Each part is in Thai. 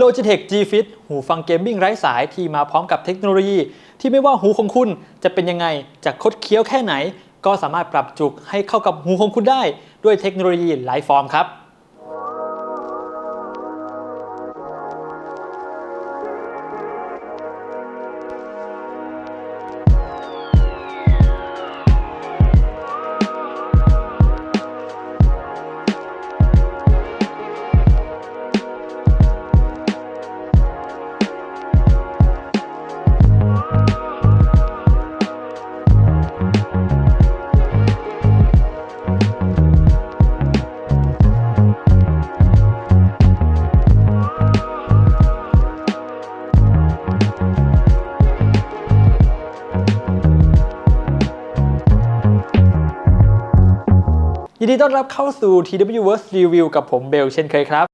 Logitech G Fit หูฟังเกมมิ่งไร้สายที่มาพร้อมกับเทคโนโลยี ที่ไม่ว่าหูของคุณจะเป็นยังไงจะคดเคี้ยวแค่ไหน ก็สามารถปรับจุกให้เข้ากับหูของคุณได้ด้วยเทคโนโลยีไลฟ์ฟอร์มครับ นดีต้อนรับเข้าสู่ TW Worst Review กับผมเบลเช่นเคยครับ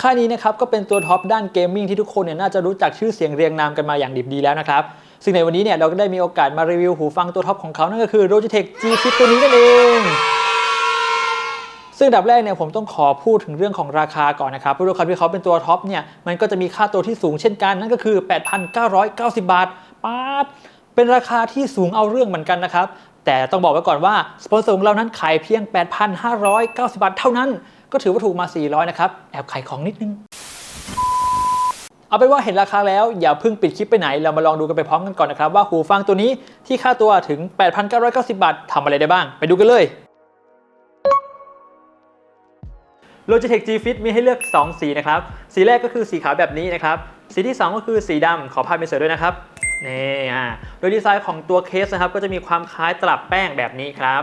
ค่ายนี้นะครับก็เป็นตัวท็อปด้านเกมมิ่งที่ทุกคนเนี่ยน่าจะรู้จักชื่อเสียงเรียงนามกันมาอย่างดิบดีแล้วนะครับ ซึ่งในวันนี้เนี่ยเราก็ได้มีโอกาสมารีวิวหูฟังตัวท็อปของเขานั่นก็คือ Logitech G Fit ตัวนี้นั่นเองซึ่งดับแรกเนี่ยผมต้องขอพูดถึงเรื่องของราคาก่อนนะครับเพราะด้วยควาที่เขาเป็นตัวท็อปเนี่ยมันก็จะมีค่าตัวที่สูงเช่นกัน นั่นก็คือ 8,990 บาทป๊าด เป็นราคาที่สูงเอาเรื่องเหมือนกันนะครับ แต่ต้องบอกไว้ก่อนว่าสปอนเซอร์ของเรานั้นขายเพียง 8,590 บาทเท่านั้น ก็ถือว่าถูกมา 400 นะครับ แอบขายของนิดนึง เอาเป็นว่าเห็นราคาแล้วอย่าเพิ่งปิดคลิปไปไหน เรามาลองดูกันไปพร้อมกันก่อนนะครับ ว่าหูฟังตัวนี้ที่ค่าตัวถึง 8,990 บาททำอะไรได้บ้าง ไปดูกันเลย Logitech G Fit มีให้เลือก 2 สีนะครับ สีแรกก็คือสีขาวแบบนี้นะครับ สีที่ 2 ก็คือสีดำขอภาพเป็นเสือด้วยนะครับ นี่อ่าโดยดีไซน์ของตัวเคสนะครับก็จะมีความคล้ายตลับแป้งแบบนี้ครับ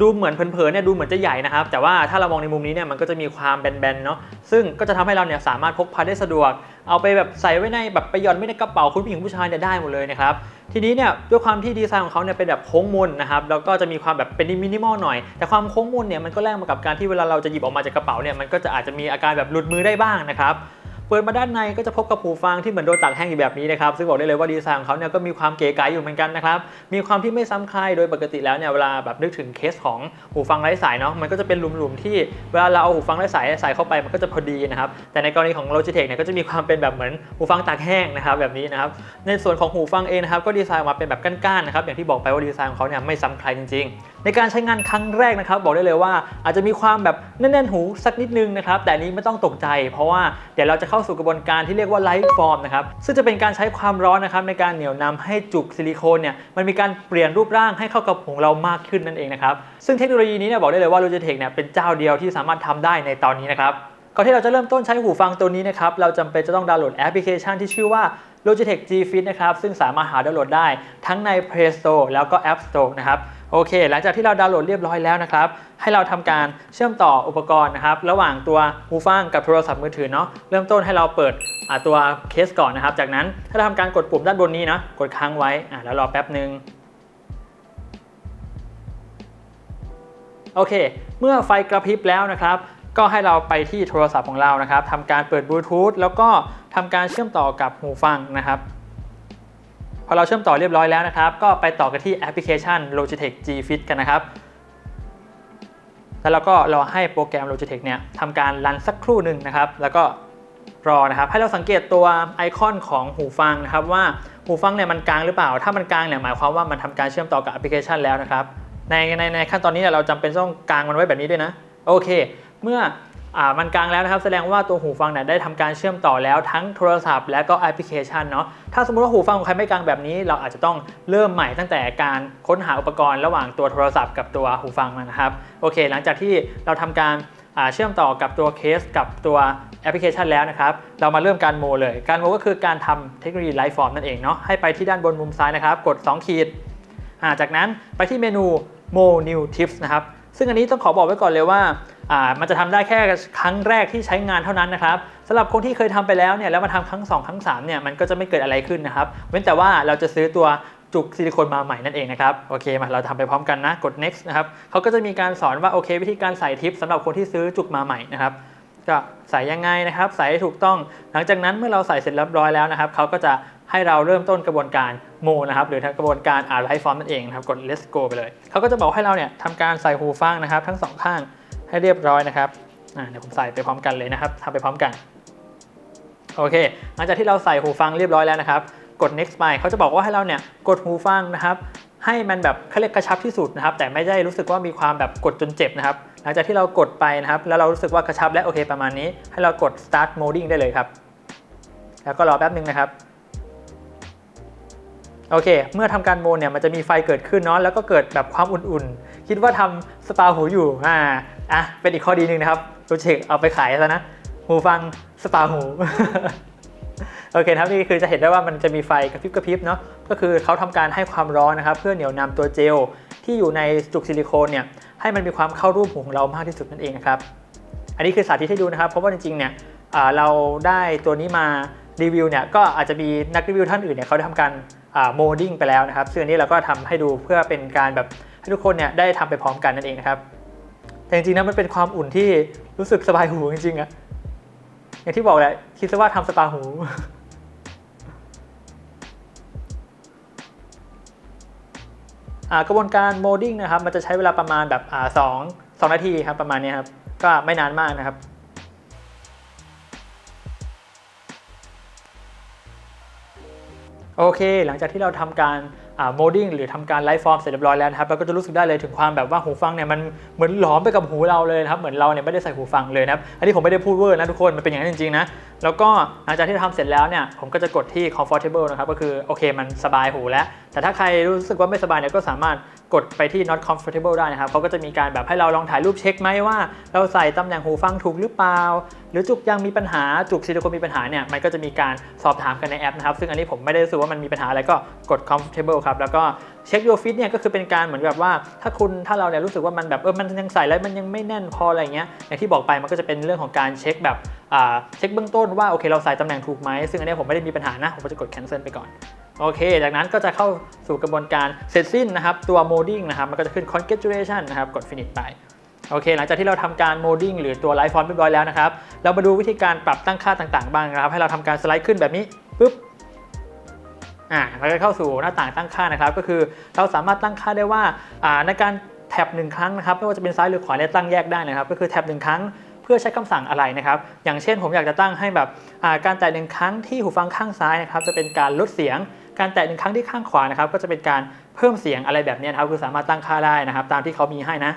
ดูเหมือนเผินๆเนี่ยดูเหมือนจะใหญ่นะครับ แต่ว่าถ้าเรามองในมุมนี้เนี่ยมันก็จะมีความแบนๆเนาะซึ่งก็จะทำให้เราเนี่ยสามารถพกพาได้สะดวก เอาไปแบบใส่ไว้ในแบบไปหย่อนไว้ในกระเป๋าคุณผู้หญิงผู้ชายเนี่ยได้หมดเลยนะครับทีนี้เนี่ยด้วยความที่ดีไซน์ของเขาเนี่ยเป็นแบบโค้งมนนะครับแล้วก็จะมีความแบบเป็นมินิมอลหน่อย แต่ความโค้งมนเนี่ยมันก็แลกมากับการที่เวลาเราจะหยิบออกมาจากกระเป๋าเนี่ยมันก็จะอาจจะมีอาการแบบหลุดมือได้บ้างนะครับ ปิดมาด้านในก็จะพบกับหูฟังที่เหมือนโดนตากแห้งอยู่แบบนี้นะครับซึ่งบอกได้เลยว่าดีไซน์ของเขาเนี่ยก็มีความเก๋ไก๋อยู่เหมือนกันนะครับมีความที่ไม่ซ้ำใครโดยปกติแล้วเนี่ยเวลาแบบนึกถึงเคสของหูฟังไร้สายเนาะมันก็จะเป็นหลุมๆที่เวลาเราเอาหูฟังไร้สายใส่เข้าไปมันก็จะพอดีนะครับแต่ในกรณีของ Logitech เนี่ยก็จะมีความเป็นแบบเหมือนหูฟังตากแห้งนะครับแบบนี้นะครับในส่วนของหูฟังเองนะครับก็ดีไซน์ออกมาเป็นแบบก้านๆนะครับอย่างที่บอกไปว่าดีไซน์ของเขาเนี่ยไม่ซ้ำใครจริงๆ ในการใช้งานครั้งแรกนะครับ บอกได้เลยว่าอาจจะมีความแบบแน่นๆหูสักนิดนึงนะครับ แต่นี้ไม่ต้องตกใจ เพราะว่าเดี๋ยวเราจะเข้าสู่กระบวนการที่เรียกว่าไลฟ์ฟอร์มนะครับซึ่งจะเป็นการใช้ความร้อนนะครับในการเหนี่ยวนำให้จุกซิลิโคนเนี่ยมันมีการเปลี่ยนรูปร่างให้เข้ากับหูเรามากขึ้นนั่นเองนะครับซึ่งเทคโนโลยีนี้เนี่ยบอกได้เลยว่า Logitech เนี่ยเป็นเจ้าเดียวที่สามารถทำได้ในตอนนี้นะครับก่อนที่เราจะเริ่มต้นใช้หูฟังตัวนี้นะครับ เราจำเป็นจะต้องดาวน์โหลดแอปพลิเคชันที่ชื่อว่า Logitech G Fit นะครับ ซึ่งสามารถหาดาวน์โหลดได้ทั้งใน Play Store แล้วก็ App Store นะครับ โอเค หลังจากที่เราดาวน์โหลดเรียบร้อยแล้วนะครับ ให้เราทำการเชื่อมต่ออุปกรณ์นะครับ ระหว่างตัวหูฟังกับโทรศัพท์มือถือเนาะ เริ่มต้นให้เราเปิดตัวเคสก่อนนะครับ จากนั้นถ้าเราทำการกดปุ่มด้านบนนี้นะ กดค้างไว้อ่าแล้วรอแป๊บหนึ่งโอเค เมื่อไฟกระพริบแล้วนะครับ ก็ให้เราไปที่โทรศัพท์ของเรานะครับทำการเปิดบลูทูธแล้วก็ทำการเชื่อมต่อกับหูฟังนะครับ อเราเชื่อมต่อเรียบร้อยแล้วนะครับ ก็ไปต่อกันที่แอปพลิเคชัน Logitech G Fit กันนะครับ แล้วเราก็รอให้โปรแกรม Logitech เนี่ยทำการรันสักครู่หนึ่งนะครับ แล้วก็รอนะครับ ให้เราสังเกตตัวไอคอนของหูฟังนะครับว่าหูฟังเนี่ยมันกลางหรือเปล่า ถ้ามันกลางเนี่ยหมายความว่ามันทำการเชื่อมต่อกับแอปพลิเคชันแล้วนะครับ ในในในขั้นตอนนี้เราจำเป็นต้องกลางมันไว้แบบนี้ด้วยนะ โอเค เมื่อ มันกลางแล้วนะครับแสดงว่าตัวหูฟังเนี่ยได้ทำการเชื่อมต่อแล้วทั้งโทรศัพท์ และก็แอปพลิเคชันเนาะถ้าสมมติว่าหูฟังของใครไม่กลางแบบนี้ เราอาจจะต้องเริ่มใหม่ตั้งแต่การค้นหาอุปกรณ์ระหว่างตัวโทรศัพท์กับตัวหูฟังนะครับโอเค หลังจากที่เราทำการเชื่อมต่อกับตัวเคสกับตัวแอปพลิเคชันแล้วนะครับ เรามาเริ่มการโมเลย การโมก็คือการทำเทคโนโลยีไลฟ์ฟอร์มนั่นเองเนาะ ให้ไปที่ด้านบนมุมซ้ายนะครับ กด 2 ขีด จากนั้นไปที่เมนู m o New Tips นะครับ ซึ่งอันนี้ต้องขอบอกไว้ก่อนเลยว่า มันจะทำได้แค่ครั้งแรกที่ใช้งานเท่านั้นนะครับสำหรับคนที่เคยทำไปแล้วเนี่ยแล้วมาทำครั้ง 2 ครั้ง3เนี่ยมันก็จะไม่เกิดอะไรขึ้นนะครับเว้นแต่ว่าเราจะซื้อตัวจุกซิลิโคนมาใหม่นั่นเองนะครับโอเคมาเราทำไปพร้อมกันนะกด next นะครับเขาก็จะมีการสอนว่าโอเค วิธีการใส่ทิปสำหรับคนที่ซื้อจุกมาใหม่นะครับก็ใส่ยังไงนะครับ ใส่ให้ถูกต้อง หลังจากนั้นเมื่อเราใส่เสร็จเรียบร้อยแล้วนะครับเขาก็จะให้เราเริ่มต้นกระบวนการโมนะครับหรือกระบวนการอ่านไลฟ์ฟอร์มนั่นเองนะครับกด let's go ไปเลยเขาก็จะบอกให้เราเนี่ยทำการใส่หูฟังนะครับ ทั้งสองข้าง ให้เรียบร้อยนะครับเดี๋ยวผมใส่ไปพร้อมกันเลยนะครับทำไปพร้อมกัน โอเค หลังจากที่เราใส่หูฟังเรียบร้อยแล้วนะครับ กด next ไปเขาจะบอกว่าให้เราเนี่ยกดหูฟังนะครับ ให้มันแบบเขาเรียกกระชับที่สุดนะครับ แต่ไม่ได้รู้สึกว่ามีความแบบกดจนเจ็บนะครับ หลังจากที่เรากดไปนะครับ แล้วเรารู้สึกว่ากระชับและโอเคประมาณนี้ ให้เรากด start modding ได้เลยครับ แล้วก็รอแป๊บนึงนะครับโอเค เมื่อทำการโมดเนี่ยมันจะมีไฟเกิดขึ้นเนาะ แล้วก็เกิดแบบความอุ่นๆ คิดว่าทำสปาหูอยู่ อ่าอะเป็นอีกข้อดีหนึ่งนะครับโปรเจกต์เอาไปขายซะนะ หูฟังสปาหูโอเคครับนี่คือจะเห็นได้ว่ามันจะมีไฟกระพริบกระพริบเนาะก็คือเขาทำการให้ความร้อนนะครับ เพื่อเหนี่ยวนำตัวเจล ที่อยู่ในจุกซิลิโคนเนี่ยให้มันมีความเข้ารูปหูของเรามากที่สุดนั่นเองนะครับ อันนี้คือสาธิตให้ดูนะครับ เพราะว่าจริงๆเนี่ยเราได้ตัวนี้มารีวิวเนี่ยก็อาจจะมีนักรีวิวท่านอื่นเนี่ยเขาได้ทำการโมดิ้งไปแล้วนะครับซึ่งอันนี้เราก็ทำให้ดูเพื่อเป็นการแบบให้ทุกคนเนี่ยได้ทำไปพร้อมกันนั่นเองนะครับ แต่จริงๆนะมันเป็นความอุ่นที่รู้สึกสบายหูจริงๆอะอย่างที่บอกแหละคิดซะว่าทำสปาหู กระบวนการโมดิ้งนะครับ มันจะใช้เวลาประมาณแบบสองสองนาทีครับประมาณนี้ครับ ก็ไม่นานมากนะครับโอเค หลังจากที่เราทำการ โมดิ้งหรือทำการไลฟ์ฟอร์มเสร็จเรียบร้อยแล้วนะครับเราก็จะรู้สึกได้เลยถึงความแบบว่าหูฟังเนี่ยมันเหมือนหลอมไปกับหูเราเลยนะครับเหมือนเราเนี่ยไม่ได้ใส่หูฟังเลยนะครับอันนี้ผมไม่ได้พูดเวอร์นะทุกคนมันเป็นอย่างนั้นจริงๆนะ แล้วก็หลังจากที่ทำเสร็จแล้วเนี่ยผมก็จะกดที่ comfortable นะครับก็คือโอเคมันสบายหูแล้ว แต่ถ้าใครรู้สึกว่าไม่สบายเนี่ยก็สามารถกดไปที่ not comfortable ได้นะครับเขาก็จะมีการแบบให้เราลองถ่ายรูปเช็คไหมว่า เราใส่ตำแหน่งหูฟังถูกหรือเปล่า หรือจุกยังมีปัญหาจุกซิลิโคนมีปัญหาเนี่ยมันก็จะมีการสอบถามกันในแอปนะครับซึ่งอันนี้ผมไม่ได้รู้สึกว่ามันมีปัญหาอะไรก็กด comfortable ครับแล้วก็ เช็ค your fit เนี่ยก็คือเป็นการเหมือนแบบว่าถ้าคุณถ้าเราเนี่ยรู้สึกว่ามันแบบเออมันยังใส่แล้วมันยังไม่แน่นพออะไรเงี้ยอย่างที่บอกไปมันก็จะเป็นเรื่องของการเช็คแบบอ่าเช็คเบื้องต้นว่าโอเคเราใส่ตำแหน่งถูกไหมซึ่งอันนี้ผมไม่ได้มีปัญหานะ ผมจะกด cancel ไปก่อน โอเค จากนั้นก็จะเข้าสู่กระบวนการเสร็จสิ้นนะครับ ตัว modding นะครับ มันก็จะขึ้น congratulation นะครับ กด finish ไปโอเค หลังจากที่เราทำการ modding หรือตัว live form เรียบร้อยแล้วนะครับ เรามาดูวิธีการปรับตั้งค่าต่างๆ บ้างนะครับ ให้เราทำการสไลด์ขึ้นแบบนี้ปุ๊บ อ่าเราก็เข้าสู่หน้าต่างตั้งค่านะครับ ก็คือเราสามารถตั้งค่าได้ว่าอ่าในการแท็บหนึ่งครั้งนะครับไม่ว่าจะเป็นซ้ายหรือขวาเนี่ยตั้งแยกได้นะครับ ก็คือแท็บหนึ่งครั้งเพื่อใช้คำสั่งอะไรนะครับ อย่างเช่นผมอยากจะตั้งให้แบบอ่าการแตะหนึ่งครั้งที่หูฟังข้างซ้ายนะครับ จะเป็นการลดเสียง การแตะหนึ่งครั้งที่ข้างขวานะครับ ก็จะเป็นการเพิ่มเสียงอะไรแบบนี้นะครับ คือสามารถตั้งค่าได้นะครับ ตามที่เขามีให้นะ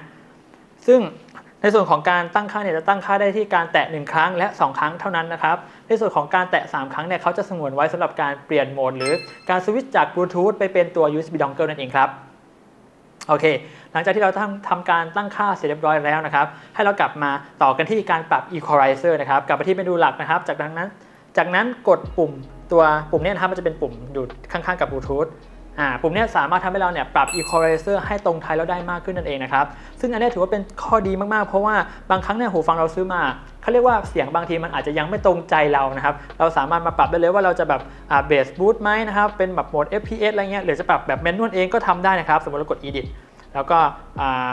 ซึ่งในส่วนของการตั้งค่าเนี่ยจะตั้งค่าได้ที่การแตะ1ครั้งและ 2 ครั้งเท่านั้นนะครับ ในส่วนของการแตะ 3 ครั้งเนี่ยเขาจะสงวนไว้สำหรับการเปลี่ยนโหมด หรือการสวิตช์จากบลูทูธไปเป็นตัว USB dongle นั่นเองครับโอเค หลังจากที่เราทำทำการตั้งค่าเสร็จเรียบร้อยแล้วนะครับ ให้เรากลับมาต่อกันที่การปรับ equalizer นะครับ กลับไปที่เมนูหลักนะครับ จากนั้น จากนั้นกดปุ่มตัวปุ่มนี้นะครับ มันจะเป็นปุ่มอยู่ข้างๆกับบลูทูธ อ่าปุ่มนี้สามารถทำให้เราเนี่ยปรับ equalizer ให้ตรงไทยแล้วได้มากขึ้นนั่นเองนะครับ ซึ่งอันนี้ถือว่าเป็นข้อดีมากๆ เพราะว่าบางครั้งเนี่ยหูฟังเราซื้อมาเขาเรียกว่าเสียงบางทีมันอาจจะยังไม่ตรงใจเรานะครับ เราสามารถมาปรับได้เลยว่าเราจะแบบอ่าเบสบูทไหมนะครับ เป็นแบบโหมด FPS อะไรเงี้ย หรือจะปรับแบบแมนนวลเองก็ทำได้นะครับ สมมติเรากด edit แล้วก็อ่า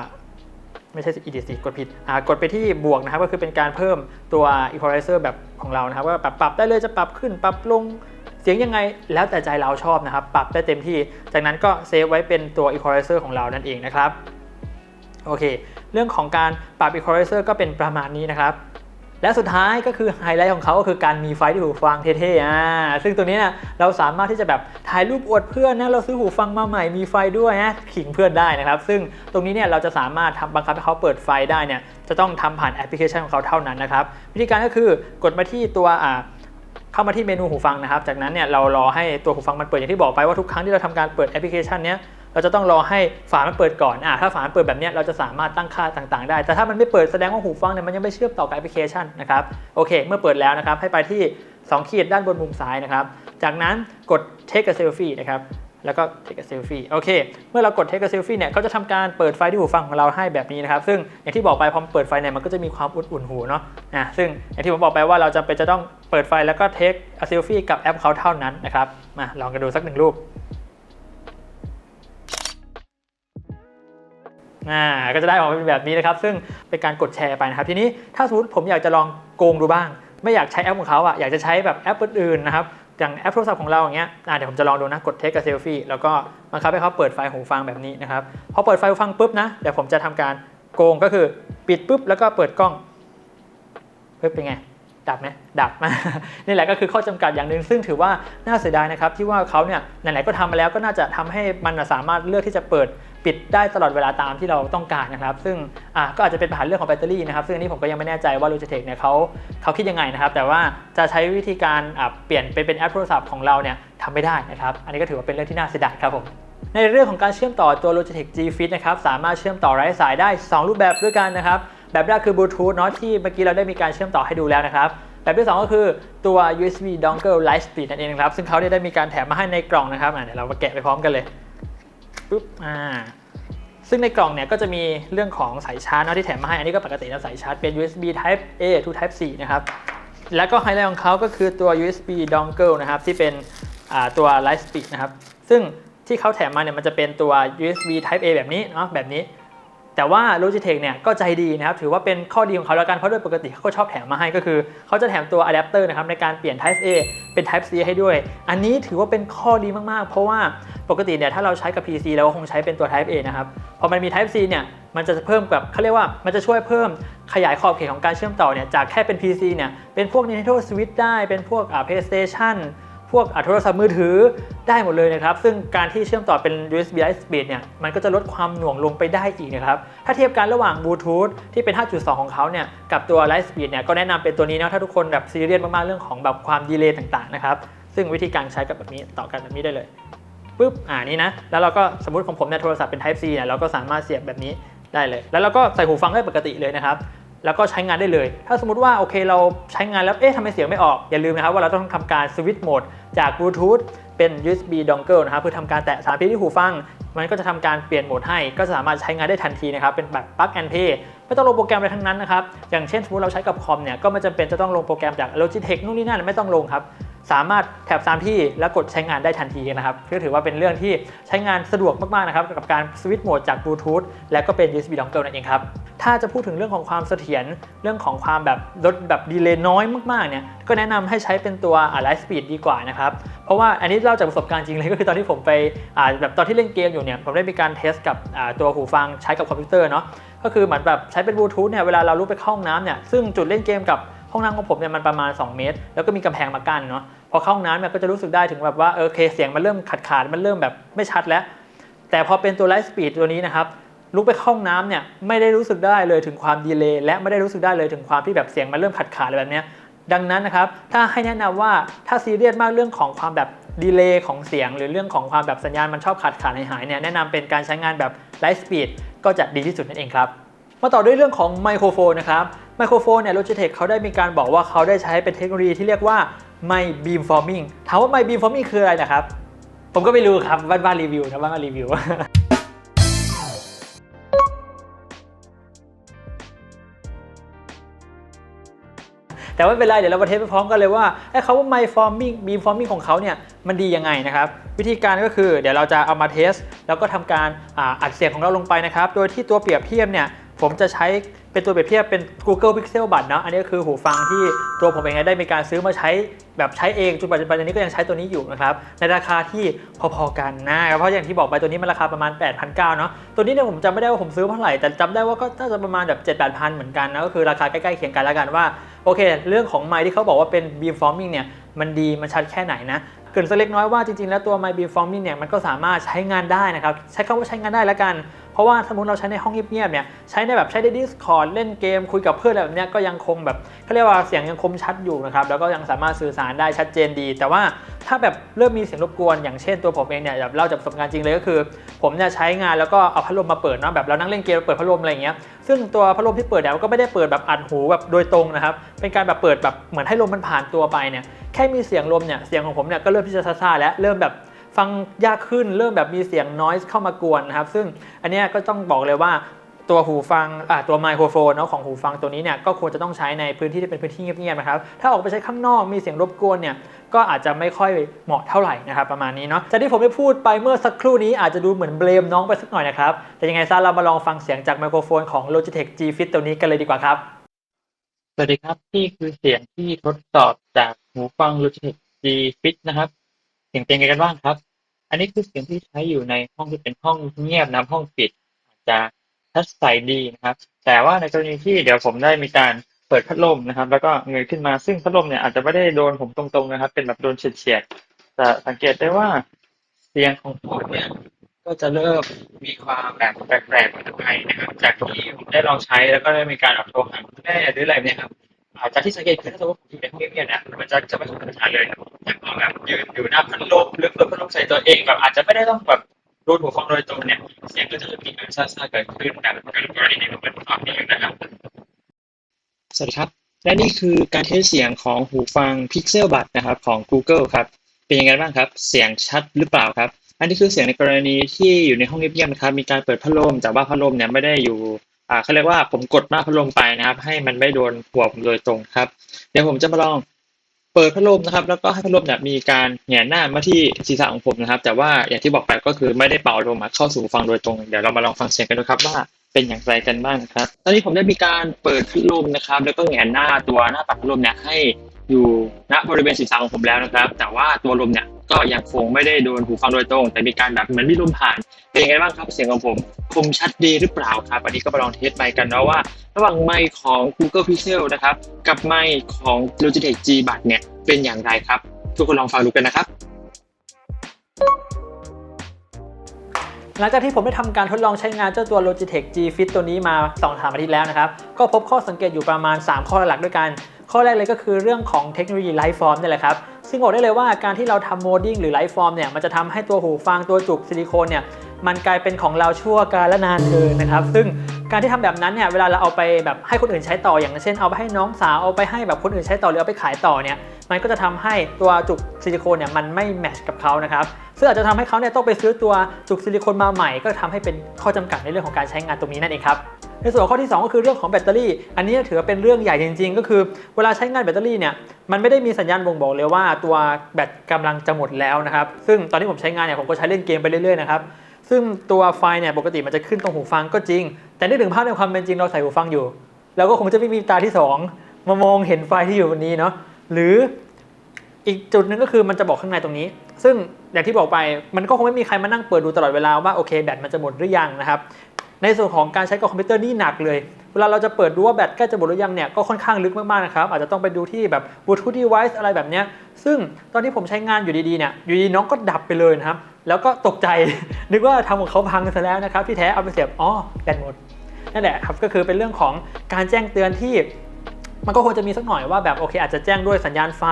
ไม่ใช่ edit สิกดผิดอ่ากดไปที่บวกนะครับ ก็คือเป็นการเพิ่มตัว equalizer แบบของเรานะครับว่าปรับปรับได้เลยจะปรับขึ้นปรับลง เสียงยังไงแล้วแต่ใจเราชอบนะครับ ปรับได้เต็มที่ จากนั้นก็เซฟไว้เป็นตัว equalizer ของเรานั่นเองนะครับ โอเค เรื่องของการปรับ equalizer ก็เป็นประมาณนี้นะครับ และสุดท้ายก็คือไฮไลท์ของเขาก็คือการมีไฟที่หูฟังเท่ๆอ่าซึ่งตัวนี้นะเราสามารถที่จะแบบถ่ายรูปอวดเพื่อนนะเราซื้อหูฟังมาใหม่มีไฟด้วยนะขิงเพื่อนได้นะครับ ซึ่งตรงนี้เนี่ยเราจะสามารถทำบังคับให้เขาเปิดไฟได้เนี่ยจะต้องทำผ่านแอปพลิเคชันของเขาเท่านั้นนะครับ วิธีการก็คือกดมาที่ตัวอ่า เข้ามาที่เมนูหูฟังนะครับ จากนั้นเนี่ยเรารอให้ตัวหูฟังมันเปิดอย่างที่บอกไปว่าทุกครั้งที่เราทำการเปิดแอปพลิเคชันเนี้ยเราจะต้องรอให้ฝามันเปิดก่อนอ่าถ้าฝามันเปิดแบบเนี้ยเราจะสามารถตั้งค่าต่างๆ ได้ แต่ถ้ามันไม่เปิดแสดงว่าหูฟังเนี่ยมันยังไม่เชื่อมต่อกับแอปพลิเคชันนะครับโอเค เมื่อเปิดแล้วนะครับให้ไปที่2ขีดด้านบนมุมซ้ายนะครับ จากนั้นกด take a selfie นะครับ แล้วก็ take a selfie โอเค เมื่อเรากด take a selfie เนี่ยเขาจะทำการเปิดไฟที่หูฟังของเราให้แบบนี้นะครับ ซึ่งอย่างที่บอกไปพอเปิดไฟเนี่ย มันก็จะมีความอุ่นๆหูเนาะ อะ ซึ่งอย่างที่ผมบอกไปว่าเราจะเป็นจะต้องเปิดไฟแล้วก็ take a selfie กับแอปเขาเท่านั้นนะครับ มาลองกันดูสักหนึ่งรูปอ่าก็จะได้ออกมาเป็นแบบนี้นะครับ ซึ่งเป็นการกดแชร์ไปนะครับ ทีนี้ถ้าสมมติผมอยากจะลองโกงดูบ้าง ไม่อยากใช้แอปของเขาอะ อยากจะใช้แบบแอปอื่นๆนะครับ อย่างแอปโทรศัพท์ของเราอย่างเงี้ยเดี๋ยวผมจะลองดูนะ กดเทคกับเซลฟี่แล้วก็บังคับให้เขาเปิดไฟล์หูฟังแบบนี้นะครับ พอเปิดไฟล์หูฟังปุ๊บนะ เดี๋ยวผมจะทำการโกงก็คือปิดปุ๊บแล้วก็เปิดกล้องเฮ้ยเป็นไง ดับไหมดับมา นี่แหละก็คือข้อจำกัดอย่างหนึ่งซึ่งถือว่าน่าเสียดายนะครับที่ว่าเขาเนี่ยไหนๆก็ทำมาแล้วก็น่าจะทำให้มันสามารถเลือกที่จะเปิด ปิดได้ตลอดเวลาตามที่เราต้องการนะครับ ซึ่งอะก็อาจจะเป็นปัญหาเรื่องของแบตเตอรี่นะครับ ซึ่งอันนี้ผมก็ยังไม่แน่ใจว่า l o g i t e c เนี่ยเขาเขาคิดยังไงนะครับ แต่ว่าจะใช้วิธีการอะเปลี่ยนเป็นเป็นแอปโทรศัพท์ของเราเนี่ยทำไม่ได้นะครับ อันนี้ก็ถือว่าเป็นเรื่องที่น่าเสียดายครับผมในเรื่องของการเชื่อมต่อตัว Logitech G Fit นะครับสามารถเชื่อมต่อไร้สายได้ 2 รูปแบบด้วยกันนะครับ แบบแรกคือ Bluetooth เนาะที่เมื่อกี้เราได้มีการเชื่อมต่อให้ดูแล้วนะครับ แบบที่ 2 ก็คือตัว USB dongle Lightspeed นั่นเองนะครับ ซึ่งเขาได้มีการแถมมาให้ในกล่องนะครับเดี๋ยวเรามาแกะไปพร้อมกันเลย ปุ๊บอ่าซึ่งในกล่องเนี่ยก็จะมีเรื่องของสายชาร์จเนาะที่แถมมาให้ อันนี้ก็ปกตินะสายชาร์จเป็น USB Type A to Type C นะครับแล้วก็ไฮไลท์ของเขาก็คือตัว USB dongle นะครับที่เป็นอ่าตัว Lightspeed นะครับซึ่งที่เขาแถมมาเนี่ยมันจะเป็นตัว USB Type A แบบนี้เนาะแบบนี้ แต่ว่า Logitech เนี่ยก็ใจดีนะครับถือว่าเป็นข้อดีของเขาแล้วกันเพราะโดยปกติเขาก็ชอบแถมมาให้ก็คือ เขาจะแถมตัวอะแดปเตอร์นะครับในการเปลี่ยน Type A เป็น Type C ให้ด้วย อันนี้ถือว่าเป็นข้อดีมากๆ เพราะว่าปกติเนี่ยถ้าเราใช้กับ PC เราก็คงใช้เป็นตัว Type A นะครับพอมันมี Type C เนี่ยมันจะเพิ่มกับเขาเรียกว่ามันจะช่วยเพิ่มขยายขอบเขตของการเชื่อมต่อเนี่ยจากแค่เป็น PC เนี่ยเป็นพวก Nintendo Switch ได้เป็นพวกอ่า PlayStation พวกโทรศัพท์มือถือได้หมดเลยนะครับ ซึ่งการที่เชื่อมต่อเป็น USB Lightspeed เนี่ย มันก็จะลดความหน่วงลงไปได้อีกนะครับ ถ้าเทียบกันระหว่างบลูทูธที่เป็น 5.2 ของเขาเนี่ย กับตัว Lightspeed เนี่ย ก็แนะนำเป็นตัวนี้นะ ถ้าทุกคนแบบซีเรียสมาก ๆ เรื่องของแบบความดีเลย์ต่าง ๆ นะครับ ซึ่งวิธีการใช้กับแบบนี้ต่อกันแบบนี้ได้เลยปุ๊บ อ่า นี่นะ แล้วเราก็สมมติของผมเนี่ยโทรศัพท์เป็น Type C เนี่ย เราก็สามารถเสียบแบบนี้ได้เลย แล้วเราก็ใส่หูฟังได้ปกติเลยนะครับ แล้วก็ใช้งานได้เลย ถ้าสมมติว่าโอเคเราใช้งานแล้ว เอ๊ะทำไมเสียงไม่ออก อย่าลืมนะครับว่าเราต้องทำการสวิตช์โหมดจากบลูทูธเป็น USB dongle นะครับเพื่อทำการแตะสารพิษที่หูฟัง มันก็จะทำการเปลี่ยนโหมดให้ ก็สามารถใช้งานได้ทันทีนะครับ เป็นแบบ plug and play ไม่ต้องลงโปรแกรมอะไรทั้งนั้นนะครับ อย่างเช่นสมมติเราใช้กับคอมเนี่ย ก็ไม่จำเป็นจะต้องลงโปรแกรมจาก Logitech นู่นนี่นั่นไม่ต้องลงครับ สามารถแถบตามที่แล้วกดใช้งานได้ทันทีนะครับก็ถือว่าเป็นเรื่องที่ใช้งานสะดวกมากๆนะครับกับการสวิตช์โหมดจากบลูทูธและก็เป็น USB dongle นั่นเองครับถ้าจะพูดถึงเรื่องของความเสถียรเรื่องของความแบบลดแบบดีเลย์น้อยมากๆเนี่ยก็แนะนำให้ใช้เป็นตัวอ่า Lightspeed ดีกว่านะครับเพราะว่าอันนี้เล่าจากประสบการณ์จริงเลยก็คือตอนที่ผมไปอ่าแบบตอนที่เล่นเกมอยู่เนี่ยผมได้มีการเทสกับอ่าตัวหูฟังใช้กับคอมพิวเตอร์เนาะก็คือเหมือนแบบใช้เป็นบลูทูธเนี่ยเวลาเราลุกไปเข้าห้องน้ำเนี่ยซึ่งจุดเล่นเกมกับ ห้องน้ำของผมเนี่ยมันประมาณ 2 เมตร แล้วก็มีกำแพงมากั้นเนาะพอเข้าห้องน้ำเนี่ยก็จะรู้สึกได้ถึงแบบว่าเออเคเสียงมันเริ่มขาดขาดมันเริ่มแบบไม่ชัดแล้ว แต่พอเป็นตัว Lightspeed ตัวนี้นะครับลุกไปเข้าห้องน้ำเนี่ยไม่ได้รู้สึกได้เลยถึงความดีเลย์และไม่ได้รู้สึกได้เลยถึงความที่แบบเสียงมันเริ่มขัดขาดอะไรแบบเนี้ยดังนั้นนะครับถ้าให้แนะนำว่าถ้าซีเรียสมากเรื่องของความแบบดีเลย์ของเสียง หรือเรื่องของความแบบสัญญาณมันชอบขาดขาดหายหายเนี่ยแนะนำเป็นการใช้งานแบบ Lightspeed ก็จะดีที่สุดนั่นเองครับมาต่อด้วยเรื่องของไมโครโฟนนะครับ ไมโครโฟนเนี่ย Logitech เขาได้มีการบอกว่าเขาได้ใช้เป็นเทคโนโลยีที่เรียกว่า My Beam Forming ถามว่า My Beam Forming คืออะไรนะครับ ผมก็ไม่รู้ครับบ้านบ้านรีวิวนะบ้านบ้านรีวิวแต่ว่าเป็นไรเดี๋ยวเรามาเทสไปพร้อมกันเลยว่าไอ้คำว่า my forming beam forming ของเขาเนี่ยมันดียังไงนะครับ วิธีการก็คือเดี๋ยวเราจะเอามาเทส แล้วก็ทำการอาอัดเสียงของเราลงไปนะครับ โดยที่ตัวเปรียบเทียบเนี่ยผมจะใช้ เป็นตัวเปรียบเทียบเป็น Google Pixel Buds เนาะอันนี้ก็คือหูฟังที่ตัวผมเองได้มีการซื้อมาใช้แบบใช้เองจนปัจจุบันนี้ก็ยังใช้ตัวนี้อยู่นะครับในราคาที่พอๆกันนะเพราะอย่างที่บอกไปตัวนี้มันราคาประมาณ 8,900เนาะตัวนี้เนี่ยผมจำไม่ได้ว่าผมซื้อเท่าไหร่แต่จำได้ว่าก็น่าจะประมาณแบบ7 8 0 0เหมือนกันนะก็คือราคาใกล้ๆเคียงกันแล้วกันว่าโอเค เรื่องของไมค์ที่เขาบอกว่าเป็น beam forming เนี่ยมันดีมันชัดแค่ไหนนะเกินสักเล็กน้อยว่าจริงๆแล้วตัว My Beam Forming เนี่ยมันก็สามารถใช้งานได้นะครับใช้คำว่าใช้งานได้แล้วกัน เพราะว่าสมมติเราใช้ในห้องเงียบๆเนี่ยใช้ในแบบใช้ใน Discord เล่นเกมคุยกับเพื่อนอะไรแบบเนี้ยก็ยังคงแบบเขาเรียกว่าเสียงยังคมชัดอยู่นะครับแล้วก็ยังสามารถสื่อสารได้ชัดเจนดี แต่ว่าถ้าแบบเริ่มมีเสียงรบกวนอย่างเช่นตัวผมเองเนี่ยแบบเล่าจากประสบการณ์จริงเลยก็คือ ผมเนี่ยใช้งานแล้วก็เอาพัดลมมาเปิดเนาะแบบเรานั่งเล่นเกมเปิดพัดลมอะไรอย่างเงี้ยซึ่งตัวพัดลมที่เปิดเนี่ยก็ไม่ได้เปิดแบบอัดหูแบบโดยตรงนะครับเป็นการแบบเปิดแบบเหมือนให้ลมมันผ่านตัวไปเนี่ยแค่มีเสียงลมเนี่ยเสียงของผมเนี่ยก็เริ่มที่จะซ่าๆแล้วเริ่มแบบ ฟังยากขึ้นเริ่มแบบมีเสียงน i s e เข้ามากวนนะครับ ซึ่งอันนี้ก็ต้องบอกเลยว่าตัวหูฟังอ่าตัวไมโครโฟนเนาะของหูฟังตัวนี้เนี่ยก็ควรจะต้องใช้ในพื้นที่ที่เป็นพื้นที่เงียบๆนะครับ ถ้าออกไปใช้ข้างนอกมีเสียงรบกวนเนี่ยก็อาจจะไม่ค่อยเหมาะเท่าไหร่นะครับประมาณนี้เนาะจากที่ผมได้พูดไปเมื่อสักครู่นี้อาจจะดูเหมือนเบลมน้องไปสักหน่อยนะครับ แต่ยังไงซะเรามาลองฟังเสียงจากไมโครโฟนของ Logitech G Fit ตัวนี้กันเลยดีกว่าครับ สวัสดีครับนี่คือเสียงที่ทดสอบจากหูฟัง Logitech G Fit นะครับ เสียงเป็นไงกันบ้างครับ อันนี้คือเสียงที่ใช้อยู่ในห้องที่เป็นห้องเงียบนะห้องปิด อาจจะทัชใสดีนะครับ แต่ว่าในกรณีที่เดี๋ยวผมได้มีการเปิดพัดลมนะครับ แล้วก็เงยขึ้นมาซึ่งพัดลมเนี่ยอาจจะไม่ได้โดนผมตรงๆนะครับ เป็นแบบโดนเฉียดๆแต่สังเกตได้ว่าเสียงของผมเนี่ยก็จะเริ่มมีความแบบแปลกๆไปนะครับจากที่ผมได้ลองใช้แล้วก็ได้มีการอัพโทรหาแม่หรืออะไรเนี่ยครับ อาจากที่สังเกตคือถ้าสมมติผมอยู่ในห้องเงียบๆเนี่ยมันจะจะไม่ค่อยมีปัญหาเลยครับแต่พอแบบยืนอยู่หน้าพัดลมหรือเปิดพัดลมใส่ตัวเองแบบอาจจะไม่ได้ต้องแบบโดนหูฟังโดยตรงเนี่ยเสียงก็จะเริ่มมีการซ่าๆเกิดขึ้นแบบเกิดกรณีที่ผมเป็นฟังนี้อยู่นะครับสวัสดีครับ และนี่คือการเทสเสียงของหูฟัง Pixel b u d นะครับของ Google ครับ เป็นยังไงบ้างครับ เสียงชัดหรือเปล่าครับ อันนี้คือเสียงในกรณีที่อยู่ในห้องเงียบๆนะครับ มีการเปิดพัดลม แต่ว่าพัดลมเนี่ยไม่ได้อยู่ อ่าเขาเรียกว่าผมกดหน้าพัดลมไปนะครับ ให้มันไม่โดนหัวผมโดยตรงครับ เดี๋ยวผมจะมาลองเปิดพัดลมนะครับ แล้วก็ให้พัดลมเนี่ยมีการแหงนหน้ามาที่ศีรษะของผมนะครับ แต่ว่าอย่างที่บอกไปก็คือไม่ได้เป่าลมเข้าสู่ฟังโดยตรง เดี๋ยวเรามาลองฟังเสียงกันดูครับว่าเป็นอย่างไรกันบ้างครับ ตอนนี้ผมได้มีการเปิดพัดลมนะครับ แล้วก็แหงนหน้าตัวหน้าปัดพัดลมเนี่ยให้ อยู่ณบริเวณศีรษะของผมแล้วนะครับ แต่ว่าตัวลมเนี่ยก็ยังคงไม่ได้โดนหูฟังโดยตรง แต่มีการแบบเหมือนมีลมผ่าน เป็นยังไงบ้างครับเสียงของผม คมชัดดีหรือเปล่าครับ อันนี้ก็มาลองเทสไมค์กันนะว่า ระหว่างไมค์ของ Google Pixel นะครับ กับไมค์ของ Logitech G b u d เนี่ยเป็นอย่างไรครับ ทุกคนลองฟังดูกันนะครับหลังจากที่ผมได้ทำการทดลองใช้งานเจ้าตัว Logitech G Fit ตัวนี้มา2ถามอาทิตย์แล้วนะครับ ก็พบข้อสังเกตอยู่ประมาณ 3 ข้อหลักๆด้วยกัน ข้อแรกเลยก็คือเรื่องของเทคโนโลยี Lightform นี่แหละครับ ซึ่งบอกได้เลยว่าการที่เราทำโมดิ้งหรือ Lightform เนี่ย มันจะทำให้ตัวหูฟังตัวจุกซิลิโคนเนี่ย มันกลายเป็นของเราชั่วกาลนานเทินนะครับ ซึ่งการที่ทำแบบนั้นเนี่ย เวลาเราเอาไปแบบให้คนอื่นใช้ต่อ อย่างเช่น เอาไปให้น้องสาว เอาไปให้แบบคนอื่นใช้ต่อหรือเอาไปขายต่อเนี่ย มันก็จะทำให้ตัวจุกซิลิโคนเนี่ย มันไม่แมทช์กับเขานะครับ ซึ่งอาจจะทำให้เขาเนี่ยต้องไปซื้อตัวจุกซิลิโคนมาใหม่ ก็ทำให้เป็นข้อจำกัดในเรื่องของการใช้งานตรงนี้นั่นเองครับ ในส่วนข้อที่ 2 ก็คือเรื่องของแบตเตอรี่ อันนี้ถือเป็นเรื่องใหญ่จริง ๆ ก็คือเวลาใช้งานแบตเตอรี่เนี่ยมันไม่ได้มีสัญญาณบ่งบอกเลยว่าตัวแบตกำลังจะหมดแล้วนะครับซึ่งตอนที่ผมใช้งานเนี่ยผมก็ใช้เล่นเกมไปเรื่อยๆนะครับซึ่งตัวไฟเนี่ยปกติมันจะขึ้นตรงหูฟังก็จริง แต่นึกถึงภาพในความเป็นจริงเราใส่หูฟังอยู่เราก็คงจะไม่มีตาที่ 2 มามองเห็นไฟที่อยู่บนนี้เนาะหรืออีกจุดหนึ่งก็คือมันจะบอกข้างในตรงนี้ ซึ่งอย่างที่บอกไปมันก็คงไม่มีใครมานั่งเปิดดูตลอดเวลาว่าโอเคแบตมันจะหมดหรือยังนะครับ ในส่วนของการใช้กับคอมพิวเตอร์นี่หนักเลย เวลาเราจะเปิดดูว่าแบตใกล้จะหมดหรือยังเนี่ยก็ค่อนข้างลึกมากๆนะครับอาจจะต้องไปดูที่แบบบลูทูธดีไวซ์อะไรแบบเนี้ยซึ่งตอนที่ผมใช้งานอยู่ดีๆเนี่ยอยู่ดีน้องก็ดับไปเลยนะครับแล้วก็ตกใจ นึกว่าทำของเขาพังซะแล้วนะครับที่แท้เอาไปเสียบอ๋อแบตหมดนั่นแหละครับก็คือเป็นเรื่องของการแจ้งเตือนที่ มันก็ควรจะมีสักหน่อยว่าแบบโอเค อาจจะแจ้งด้วยสัญญาณไฟ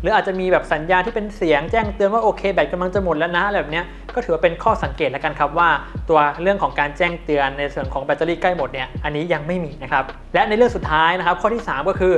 หรืออาจจะมีแบบสัญญาณที่เป็นเสียงแจ้งเตือนว่าโอเคแบตกำลังจะหมดแล้วนะอะไรแบบเนี้ยก็ถือว่าเป็นข้อสังเกตแล้วกันครับว่า ตัวเรื่องของการแจ้งเตือนในส่วนของแบตเตอรี่ใกล้หมดเนี่ยอันนี้ยังไม่มีนะครับและในเรื่องสุดท้ายนะครับข้อที่ 3 ก็คือ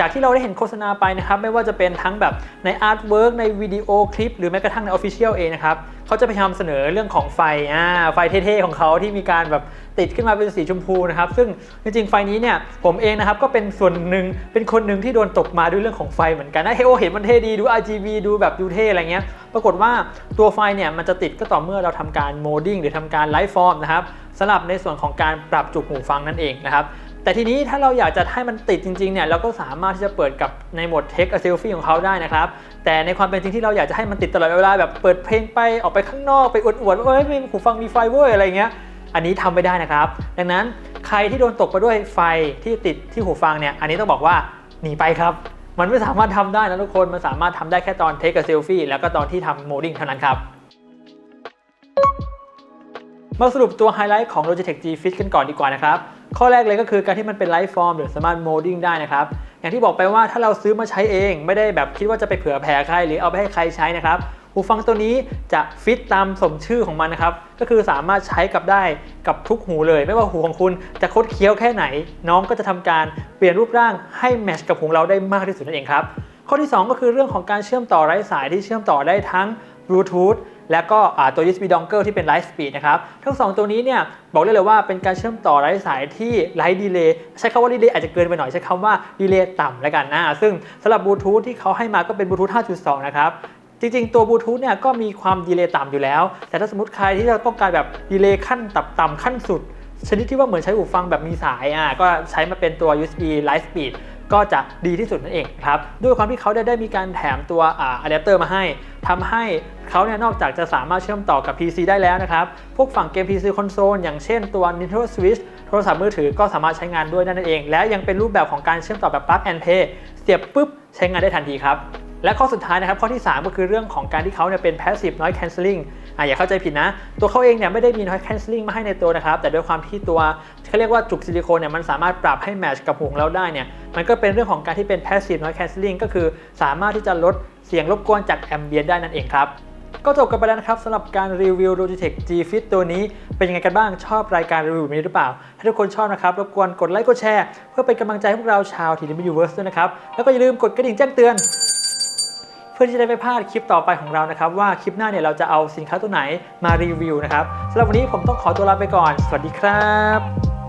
จากที่เราได้เห็นโฆษณาไปนะครับ ไม่ว่าจะเป็นทั้งแบบในอาร์ตเวิร์กในวิดีโอคลิป หรือแม้กระทั่งในออฟฟิเชียลเองนะครับเขาจะพยายามเสนอเรื่องของไฟอ่าไฟเท่ๆของเขาที่มีการแบบติดขึ้นมาเป็นสีชมพูนะครับ ซึ่งจริงๆไฟนี้เนี่ยผมเองนะครับก็เป็นส่วนหนึ่งเป็นคนหนึ่งที่โดนตกมาด้วยเรื่องของไฟเหมือนกันนะเฮโอเห็นมันเท่ดีดู RGB ดูแบบดูเท่อะไรเงี้ยปรากฏว่าตัวไฟเนี่ยมันจะติดก็ต่อเมื่อเราทำการโมดิ้งหรือทำการไลฟ์ฟอร์มนะครับสำหรับในส่วนของการปรับจุกหูฟังนั่นเองนะครับ แต่ทีนี้ถ้าเราอยากจะให้มันติดจริงๆเนี่ยเราก็สามารถที่จะเปิดกับในโหมด Take a Selfie ของเขาได้นะครับ แต่ในความเป็นจริงที่เราอยากจะให้มันติดตลอดเวลาแบบเปิดเพลงไปออกไปข้างนอกไปอวดๆว่าเอ้ยมีหูฟังมีไฟเว้ยอะไรเงี้ยอันนี้ทำไม่ได้นะครับ ดังนั้นใครที่โดนตกไปด้วยไฟที่ติดที่หูฟังเนี่ยอันนี้ต้องบอกว่าหนีไปครับ มันไม่สามารถทำได้นะทุกคนมันสามารถทำได้แค่ตอน Take a Selfie แล้วก็ตอนที่ทำโมดิ้งเท่านั้นครับมาสรุปตัวไฮไลท์ของ Logitech G Fit กันก่อนดีกว่านะครับ ข้อแรกเลยก็คือการที่มันเป็นไลฟ์ฟอร์มหรือสามารถโมดิ้งได้นะครับ อย่างที่บอกไปว่าถ้าเราซื้อมาใช้เองไม่ได้แบบคิดว่าจะไปเผื่อแผ่ใครหรือเอาไปให้ใครใช้นะครับหูฟังตัวนี้จะฟิตตามสมชื่อของมันนะครับ ก็คือสามารถใช้กับได้กับทุกหูเลย ไม่ว่าหูของคุณจะคดเคี้ยวแค่ไหน น้องก็จะทำการเปลี่ยนรูปร่างให้แมทช์กับหูเราได้มากที่สุดนั่นเองครับ ข้อที่ 2 ก็คือเรื่องของการเชื่อมต่อไร้สายที่เชื่อมต่อได้ทั้งบลูทูธ และก็ตัว USB dongle ที่เป็น Light Speed นะครับ ทั้ง 2 ตัวนี้เนี่ยบอกได้เลยว่าเป็นการเชื่อมต่อไร้สายที่ไร้ดีเลย์ใช้คำว่าดีเลย์อาจจะเกินไปหน่อยใช้คำว่าดีเลย์ต่ำแล้วกันนะ ซึ่งสำหรับบลูทูธที่เขาให้มาก็เป็นบลูทูธ5.2 นะครับจริงๆ ตัวบลูทูธเนี่ยก็มีความดีเลย์ต่ำอยู่แล้ว แต่ถ้าสมมติใครที่จะต้องการแบบดีเลย์ขั้นต่ำๆขั้นสุด ชนิดที่ว่าเหมือนใช้หูฟังแบบมีสายอะก็ใช้มาเป็นตัว USB Light Speed ก็จะดีที่สุดนั่นเองครับด้วยความที่เขาได้ได้มีการแถมตัวอะแดปเตอร์มาให้ทำให้เขาเนี่ยนอกจากจะสามารถเชื่อมต่อกับ PC ได้แล้วนะครับ พวกฝั่งเกม PC Console อย่างเช่นตัว Nintendo Switch โทรศัพท์มือถือก็สามารถใช้งานด้วยนั่นเอง และยังเป็นรูปแบบของการเชื่อมต่อแบบ plug and play เสียบปุ๊บใช้งานได้ทันทีครับและข้อสุดท้ายนะครับข้อที่ 3 ก็คือเรื่องของการที่เขาเนี่ยเป็น passive noise cancelling อะอย่าเข้าใจผิดนะ ตัวเขาเองเนี่ยไม่ได้มี noise cancelling มาให้ในตัวนะครับ แต่ด้วยความที่ตัวเขาเรียกว่าจุกซิลิโคนเนี่ยมันสามารถปรับให้แมชกับหูงเราได้เนี่ย มันก็เป็นเรื่องของการที่เป็น passive noise cancelling ก็คือสามารถที่จะลดเสียงรบกวนจากแอมเบียนได้นั่นเองครับก็จบกันไปแล้วนะครับสำหรับการรีวิว Logitech G Fit ตัวนี้เป็นยังไงกันบ้างชอบรายการรีวิวแบบนี้หรือเปล่า ถ้าทุกคนชอบนะครับรบกวนกดไลค์กดแชร์ เพื่อเป็นกำลังใจให้พวกเราชาวทีมยูเวิร์สด้วยนะครับ แล้วก็อย่าลืมกดกระดิ่งแจ้งเตือน พื่อที่จะได้ไม่พลาดคลิปต่อไปของเรานะครับว่าคลิปหน้าเนี่ยเราจะเอาสินค้าตัวไหนมารีวิวนะครับสำหรับวันนี้ผมต้องขอตัวลาไปก่อน สวัสดีครับ